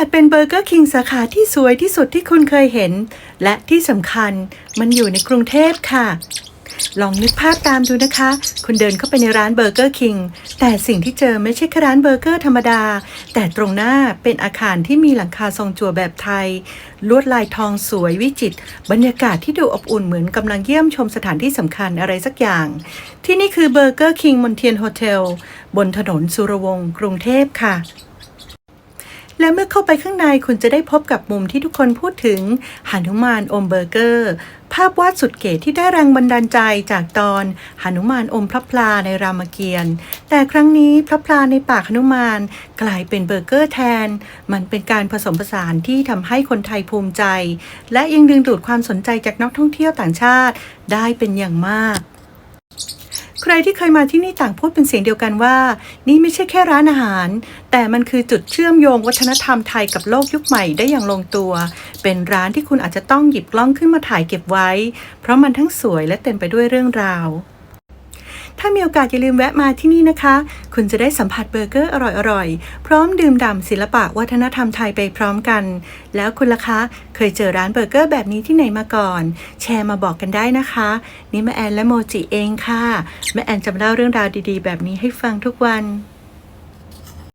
าจเป็นเบอร์เกอร์คิงสาขาที่สวยที่สุดที่คุณเคยเห็น และที่สำคัญมันอยู่ในกรุงเทพค่ะ ลองนึกภาพตามดูนะคะ คุณเดินเข้าไปในร้านเบอร์เกอร์คิงแต่สิ่งที่เจอไม่ใช่แค่ร้านเบอร์เกอร์ธรรมดา แต่ตรงหน้าเป็นอาคารที่มีหลังคาทรงจั่วแบบไทย ลวดลายทองสวยวิจิตรบรรยากาศที่ดูอบอุ่นเหมือนกำลังเยี่ยมชมสถานที่สำคัญอะไรสักอย่าง ที่นี่คือเบอร์เกอร์คิงมอนเทียนโฮเทลบนถนนสุรวงศ์กรุงเทพค่ะ และเมื่อเข้าไปข้างในคุณจะได้พบกับมุมที่ทุกคนพูดถึงหานุมานอมเบอร์เกอร์ ภาพวาดสุดเก๋ที่ได้แรงบันดาลใจจากตอนหานุมานอมพระพลาในรามเกียรติ์แต่ครั้งนี้พระพลาในปากหนุมานกลายเป็นเบอร์เกอร์แทน มันเป็นการผสมผสานที่ทำให้คนไทยภูมิใจ และยังดึงดูดความสนใจจากนักท่องเที่ยวต่างชาติได้เป็นอย่างมาก รที่เคยมาที่นี่ต่างพูดเป็นเสียงเดียวกันว่า นี่ไม่ใช่แค่ร้านอาหาร แต่มันคือจุดเชื่อมโยงวัฒนธรรมไทยกับโลกยุคใหม่ได้อย่างลงตัว เป็นร้านที่คุณอาจจะต้องหยิบกล้องขึ้นมาถ่ายเก็บไว้ เพราะมันทั้งสวยและเต็มไปด้วยเรื่องราว ถ้ามีโอกาสอย่าลืมแวะมาที่นี่นะคะ คุณจะได้สัมผัสเบอร์เกอร์อร่อยๆ พร้อมดื่มด่ำศิลปะวัฒนธรรมไทยไปพร้อมกัน แล้วคุณล่ะคะ เคยเจอร้านเบอร์เกอร์แบบนี้ที่ไหนมาก่อน แชร์มาบอกกันได้นะคะ นี่แม่แอนและโมจิเองค่ะ แม่แอนจะมาเล่าเรื่องราวดีๆ แบบนี้ให้ฟังทุกวัน